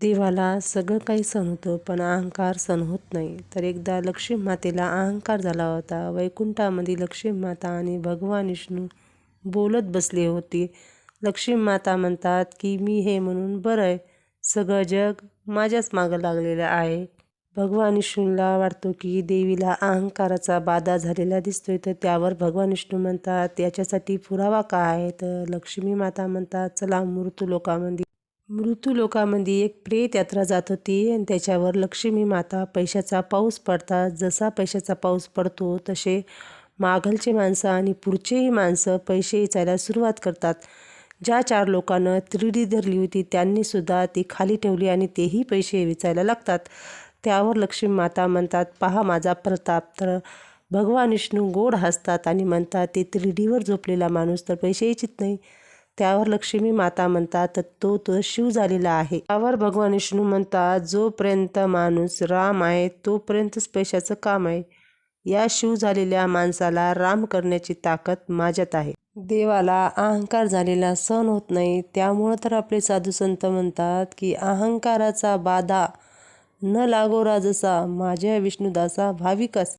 देवाला सगळं काही सण होतं पण अहंकार सण होत नाही. तर एकदा लक्ष्मी मातेला अहंकार झाला होता. वैकुंठामध्ये लक्ष्मी माता आणि भगवान विष्णू बोलत बसले होते. लक्ष्मी माता म्हणतात की मी हे म्हणून बरं आहे. सगळं जग माझ्याच मागं लागलेलं आहे. भगवान विष्णूला वाटतो की देवीला अहंकाराचा बाधा झालेला दिसतोय. तर त्यावर भगवान विष्णू म्हणतात याच्यासाठी पुरावा काय आहे? तर लक्ष्मी माता म्हणतात चला मृत्यू लोकामध्ये मृत्यू लोकामध्ये एक प्रेत यात्रा जात होती आणि त्याच्यावर लक्ष्मी माता पैशाचा पाऊस पडतात जसा पैशाचा पाऊस पडतो तसे मागलचे माणसं आणि पुढचेही माणसं पैसे इचायला सुरुवात करतात. ज्या चार लोकांना त्रिडी धरली होती त्यांनीसुद्धा ती खाली ठेवली आणि तेही पैसे विचायला लागतात. त्यावर लक्ष्मी माता म्हणतात पहा माझा प्रताप. तर भगवान विष्णू गोड हसतात आणि म्हणतात ते त्रिडीवर झोपलेला माणूस तर पैसे इचित नाही. त्यावर लक्ष्मी माता म्हणतात तर तो तो शिव झालेला आहे. त्यावर भगवान विष्णू म्हणतात जोपर्यंत माणूस राम आहे तोपर्यंतच पैशाचं काम आहे. या शिव झालेल्या माणसाला राम करण्याची ताकद माझ्यात आहे. देवाला अहंकार झालेला सण होत नाही. त्यामुळं तर आपले साधू संत म्हणतात की अहंकाराचा बाधा न लागोरा जसा माझ्या विष्णुदासा भाविकस